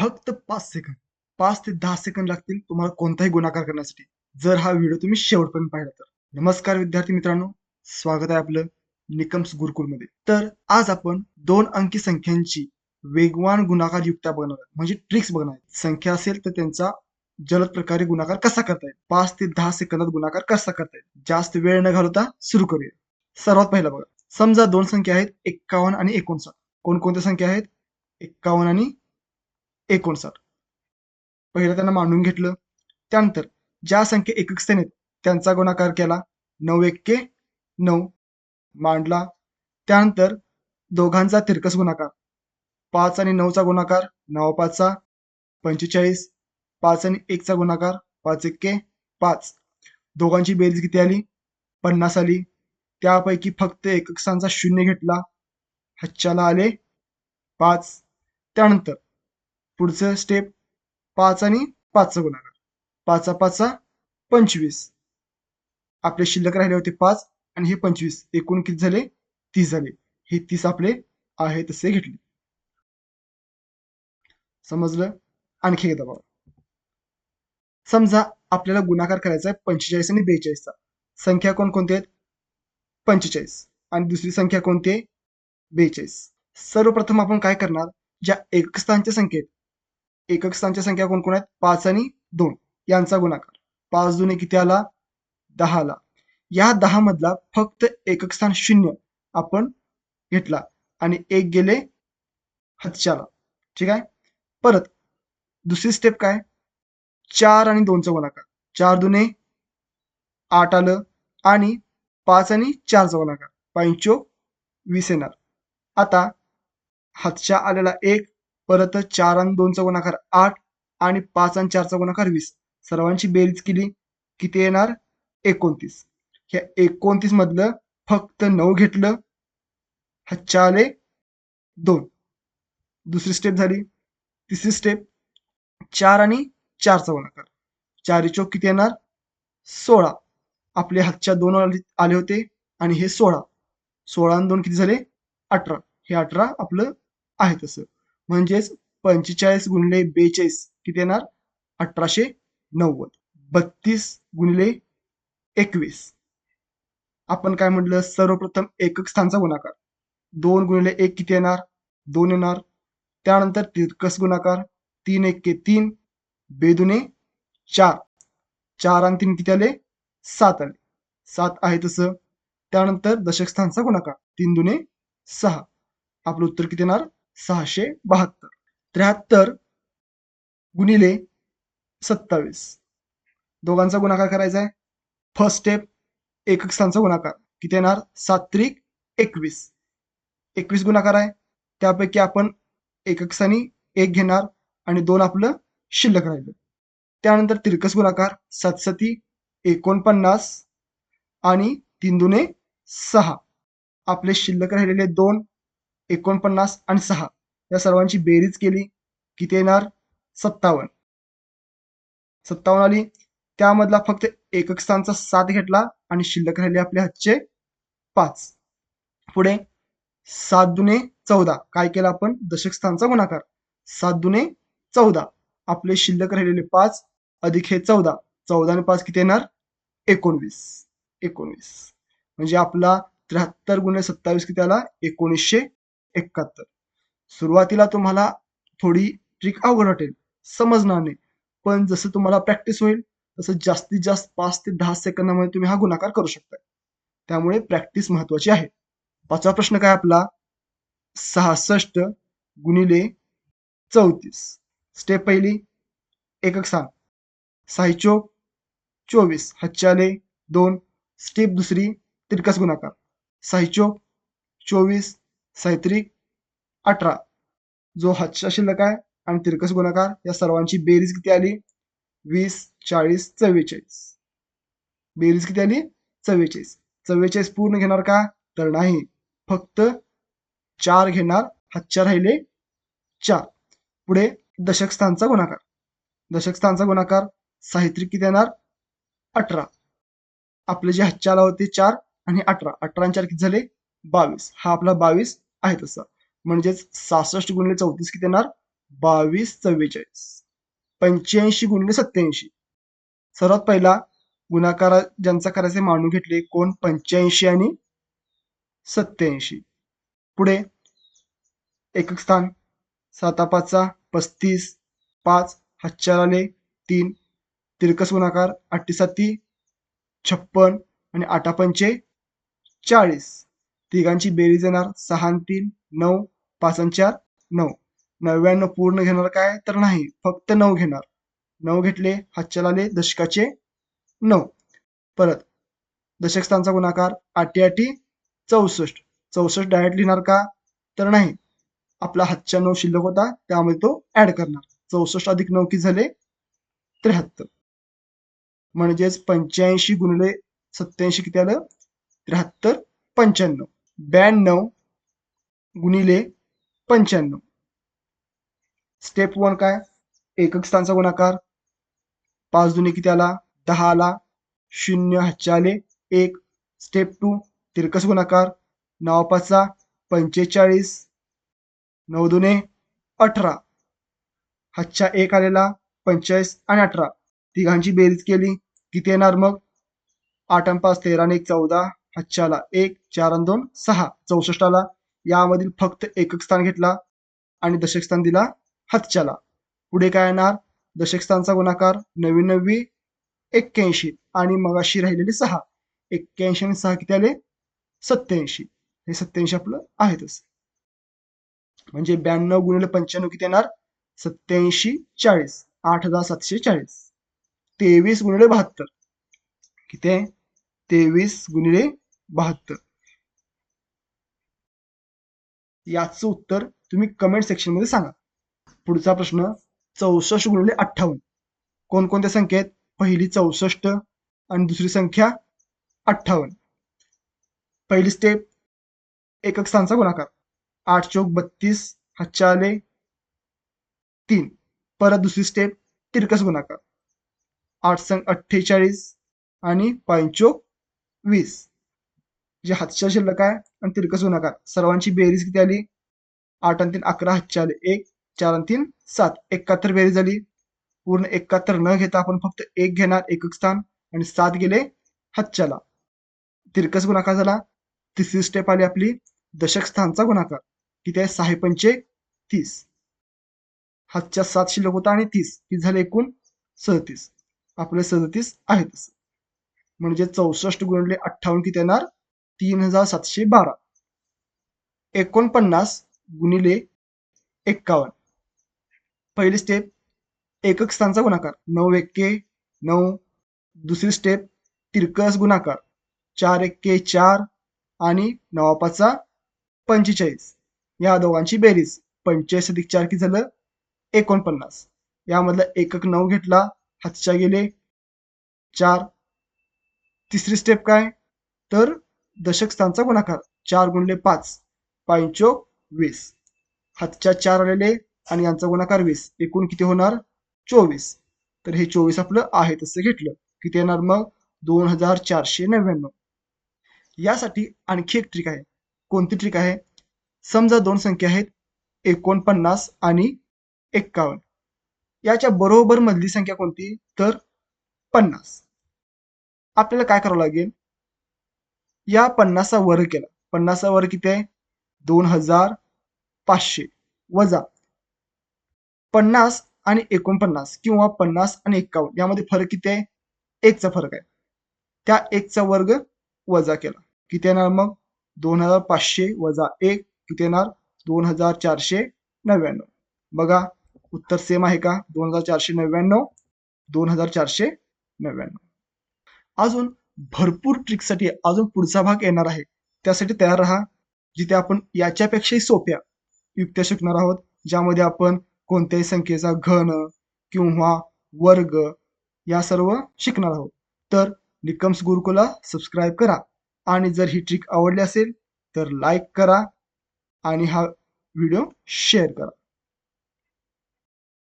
फक्त पाच सेकंद पाच ते दहा सेकंद लागतील तुम्हाला कोणताही गुणाकार करण्यासाठी. जर हा व्हिडिओ तुम्ही शेवटपर्यंत पाहिला तर. नमस्कार विद्यार्थी मित्रांनो स्वागत आहे आपलं निकम्स गुरुकुलमध्ये. तर आज आपण दोन अंकी संख्यांची वेगवान गुणाकार युक्त्या बघणार आहोत. म्हणजे ट्रिक्स बघणार संख्या असेल तर त्यांचा जलद प्रकारे गुणाकार कसा करता येईल? पाच ते दहा सेकंदात गुणाकार कसा करता येईल? जास्त वेळ न घालवता सुरू करूया. सर्वात पहिला बघा. समजा दोन संख्या आहेत एक्कावन्न आणि एकोणसाठ. कोणकोणत्या संख्या आहेत? एक्कावन्न आणि एकोणसाठ पहिलं त्यांना मांडून घेतलं. त्यानंतर ज्या संख्या एकक स्थानी त्यांचा गुणाकार केला नऊ एक्के नऊ मांडला. त्यानंतर दोघांचा तिरकस गुणाकार. पाच आणि नऊचा गुणाकार नऊ पाचचा पंचेचाळीस. पाच आणि एकचा गुणाकार पाच एक्के पाच. दोघांची बेरीज किती आली? पन्नास आली. त्यापैकी फक्त एकक शून्य घेतला. हच्च्याला आले पाच. त्यानंतर पुढचं स्टेप पाच आणि पाचचा गुणाकार. पाचा पाचा पंचवीस. आपले शिल्लक राहिले होते पाच आणि हे पंचवीस. एकूण किती झाले? तीस झाले. हे तीस आपले आहे तसे घेतले. समजलं? आणखी एकदा बघा. समजा आपल्याला गुणाकार करायचा आहे पंचेचाळीस आणि बेचाळीसचा. संख्या कोणकोणती आहेत? पंचेचाळीस. आणि दुसरी संख्या कोणती आहे? बेचाळीस. सर्वप्रथम आपण काय करणार? ज्या एकस्थानच्या संख्येत एकक स्थानच्या संख्या कोण कोण आहेत? पाच आणि दोन. यांचा गुणाकार. पाच दोन किती आला? दहा आला. या दहा मधला फक्त एकक स्थान शून्य आपण घेतला आणि एक गेले हतच्याला ठीक आहे? परत दुसरी स्टेप काय? चार आणि दोनचा गुणाकार. चार दुने आठ आलं आणि पाच आणि चारचा गुणाकार. पंचो वीस येणार. आता हातच्या आलेला एक परत चार आणि दोनचा गुणाकार आठ आणि पाच आणि चारचा गुणाकार वीस. सर्वांची बेरीज केली किती येणार? एकोणतीस. ह्या एकोणतीस मधलं फक्त नऊ घेतलं हच्च्या आले दोन. दुसरी स्टेप झाली. तिसरी स्टेप चार आणि चारचा गुणाकार. चारी चौक किती येणार? सोळा. आपले हातच्या दोन आले होते आणि हे सोळा. सोळा आणि दोन किती झाले? अठरा. हे अठरा आपलं आहे तसं. म्हणजेच पंचेचाळीस गुणिले बेचाळीस किती येणार? अठराशे नव्वद. बत्तीस गुणिले एकवीस. आपण काय म्हटलं? सर्वप्रथम एकक स्थानचा गुणाकार. दोन गुणिले एक किती येणार? दोन येणार. त्यानंतर तिरकस गुणाकार. तीन एक्के तीन. बेदुने चार. चार आणि तीन किती आले? सात आले. सात आहे तसं. त्यानंतर दशक स्थानचा गुणाकार. तीन दुने सहा. आपलं उत्तर किती येणार? सहाशे बहात्तर. त्र्याहत्तर गुणिले सत्तावीस. दोघांचा गुणाकार करायचा आहे. फर्स्ट स्टेप एकक स्थानचा गुणाकार. किती येणार? सात त्रिक एकवीस. एकवीस गुणाकार आहे. त्यापैकी आपण एकक स्थानी एक घेणार आणि दोन आपलं शिल्लक राहिलं. त्यानंतर तिरकस गुणाकार सातसती एकोणपन्नास आणि तीन दुने सहा. आपले शिल्लक राहिलेले दोन. एकोणपन्नास आणि सहा या सर्वांची बेरीज केली. किती येणार? सत्तावन्न. सत्तावन्न आली. त्यामधला फक्त एकक स्थानचा सात घेतला आणि शिल्लक राहिले आपले हातचे पाच. पुढे सात दुने चौदा. काय केलं आपण? दशक स्थानचा गुणाकार. सात दुने चौदा. आपले शिल्लक राहिलेले पाच अधिक हे चौदा. चौदा आणि पाच किती येणार? एकोणवीस. एकोणवीस. म्हणजे आपला त्र्याहत्तर गुणे सत्तावीस किती आला? एकोणीसशे एकाहत्तर. सुरुवातीला तुम्हाला थोडी ट्रिक अवघड वाटेल. समजणार नाही. पण जसं तुम्हाला प्रॅक्टिस होईल तसं जास्तीत जास्त पाच ते दहा सेकंदामध्ये तुम्ही हा गुणाकार करू शकता त्यामुळे प्रॅक्टिस महत्वाची आहे. पाचवा प्रश्न काय आपला? सहासष्ट गुणिले चौतीस. स्टेप पहिली एकक सांग साहिचो चोवीस. हच्चाले दोन. स्टेप दुसरी तिरकस गुणाकार. साहिचो चोवीस. सायत्रिक अठरा. जो हातचा शिल्लक आहे आणि तिरकस गुणाकार या सर्वांची बेरीज किती आली? वीस चाळीस चव्वेचाळीस. बेरीज किती आली? चव्वेचाळीस. चव्वेचाळीस पूर्ण घेणार का? तर नाही. फक्त चार घेणार हातच्या राहिले चार. पुढे दशक स्थानचा गुणाकार. दशक स्थानचा गुणाकार साहित्रिक किती येणार? अठरा. आपले जे हातच्याला होते चार आणि अठरा. अठरा चार किती झाले? बावीस. हा आपला बावीस. आहे तसा. म्हणजेच सहासष्ट गुणिले चौतीस किती येणार? बावीस चव्वेचाळीस. पंच्याऐंशी गुणिले सत्याऐंशी सर्वात पहिला गुणाकार ज्यांचा करायचे मानून घेतले कोण? पंच्याऐंशी आणि सत्याऐंशी पुढे एकक स्थान. साता पाचचा पस्तीस पाच हातचार आले तीन. तिरकस गुणाकार अठ्ठीसाती छप्पन आणि आठा पंचे चाळीस. तिघांची बेरीज येणार. सहा तीन नऊ पाच चार नऊ. नव्याण्णव पूर्ण घेणार काय तर नाही फक्त नऊ घेणार. नऊ घेतले हातच्याला आले दशकाचे नऊ. परत दशक स्थानचा गुणाकार आठी आठी चौसष्ट. चौसष्ट डायरेक्ट लिहिणार का तर नाही. आपला हातच्या नऊ शिल्लक होता त्यामध्ये तो ऍड करणार. चौसष्ट अधिक नऊ किती झाले? त्र्याहत्तर. म्हणजेच पंच्याऐंशी गुणिले सत्याऐंशी किती आलं? त्र्याहत्तर पंच्याण्णव. ब्याण्णव गुणिले पंच्याण्णव. स्टेप वन काय? एकक स्थानचा गुणाकार. पाच दुने किती आला? दहा आला. शून्य हातच्या आले एक. स्टेप टू तिरकस गुणाकार. नऊ पाचचा. पंचेचाळीस. नऊ दुने अठरा. हातच्या एक आलेला. पंचेचाळीस आणि अठरा. तिघांची बेरीज केली. किती येणार मग? आठ आणि पाच तेरा आणि एक चौदा. हच्च्याला एक चार आणि दोन सहा चौसष्टाला. यामधील फक्त एकक स्थान घेतला आणि दशक स्थान दिला हातच्याला. पुढे काय येणार? दशक स्थानचा गुणाकार नवीन एक्क्याऐंशी आणि मगाशी राहिलेले सहा. एक्क्याऐंशी आणि सहा किती आले? सत्याऐंशी हे सत्याऐंशी आपलं आहेतच म्हणजे ब्याण्णव गुणिले पंच्याण्णव किती येणार? सत्याऐंशी चाळीस. आठ हजार सातशे चाळीस. तेवीस गुणिले बहात्तर. किती? आहे तेवीस गुणिले बहात्तर. याचं उत्तर तुम्ही कमेंट सेक्शनमध्ये सांगा. पुढचा प्रश्न चौसष्ट गुणिले अठ्ठावन्न. कोणकोणत्या संख्येत? पहिली चौसष्ट आणि दुसरी संख्या अठ्ठावन्न. पहिली स्टेप एकक स्थानचा गुणाकार. आठ चौक बत्तीस हातच्या आले तीन. परत दुसरी स्टेप तिरकस गुणाकार. आठ संघ अठ्ठेचाळीस आणि पंचोक वीस. जे हातच्या शिल्लक आहे आणि तिरकस गुणाकार सर्वांची बेरीज किती आली? आठ आणि तीन अकरा हातच्या आले एक चार आणि तीन सात. एकाहत्तर बेरीज झाली पूर्ण एकाहत्तर न घेता आपण फक्त एक घेणार एकक स्थान. आणि सात गेले हातच्याला. तिरकस गुणाकार झाला. तिसरी स्टेप आली आपली दशक स्थानचा गुणाकार. किती आहे? सहा पंचे तीस. हातच्या सात शिल्लक होता आणि तीस. ती झाले? एकूण सदतीस. आपले सदतीस आहेतच म्हणजे चौसष्ट गुणिले अठ्ठावन्न किती येणार? तीन हजार सातशे बारा. एकोणपन्नास गुणिले एक्कावन्न. पहिली स्टेप एकक स्थानचा गुणाकार. नऊ एक्के नऊ. दुसरी स्टेप तिरकस गुणाकार. चार एक्के चार आणि नवापाचा पंचेचाळीस. या दोघांची बेरीज. पंचेचाळीस अधिक चार किती झालं? एकोणपन्नास. यामधला एकक नऊ घेतला. हातच्या गेले चार. तिसरी स्टेप काय? तर दशक स्थानचा गुणाकार. चार गुणले पाच. पंचोक वीस. हातच्या चार आलेले आणि यांचा गुणाकार वीस. एकूण किती होणार? चोवीस. तर हे चोवीस आपलं आहे तसं घेतलं. किती येणार मग? दोन हजार चारशे नव्याण्णव. यासाठी आणखी एक ट्रिक आहे. कोणती ट्रिक आहे? समजा दोन संख्या आहेत. एकोणपन्नास आणि एक्कावन्न. याच्या बरोबर मधली संख्या कोणती? तर पन्नास. आपल्याला काय करावं लागेल? या पन्नासचा वर्ग केला. पन्नासचा वर्ग किती आहे? दोन हजार पाचशे. वजा पन्नास आणि एकोणपन्नास किंवा पन्नास आणि एक्कावन्न यामध्ये फरक किती आहे? एकचा फरक आहे. त्या एकचा वर्ग वजा केला. किती येणार मग? दोन हजार पाचशे वजा एक. किती येणार? दोन हजार चारशे नव्याण्णव. बघा उत्तर सेम आहे का? दोन हजार चारशे नव्याण्णव दोन हजार चारशे नव्याण्णव. अजून भरपूर ट्रिकसाठी अजून पुढचा भाग येणार आहे. त्यासाठी तयार राहा जिथे आपण याच्यापेक्षाही सोप्या युक्त्या शिकणार आहोत ज्यामध्ये आपण कोणत्याही संख्येचा घन किंवा वर्ग या सर्व शिकणार आहोत. तर निकम्स गुरुकुला सबस्क्राईब करा आणि जर ही ट्रिक आवडली असेल तर लाईक करा आणि हा व्हिडिओ शेअर करा.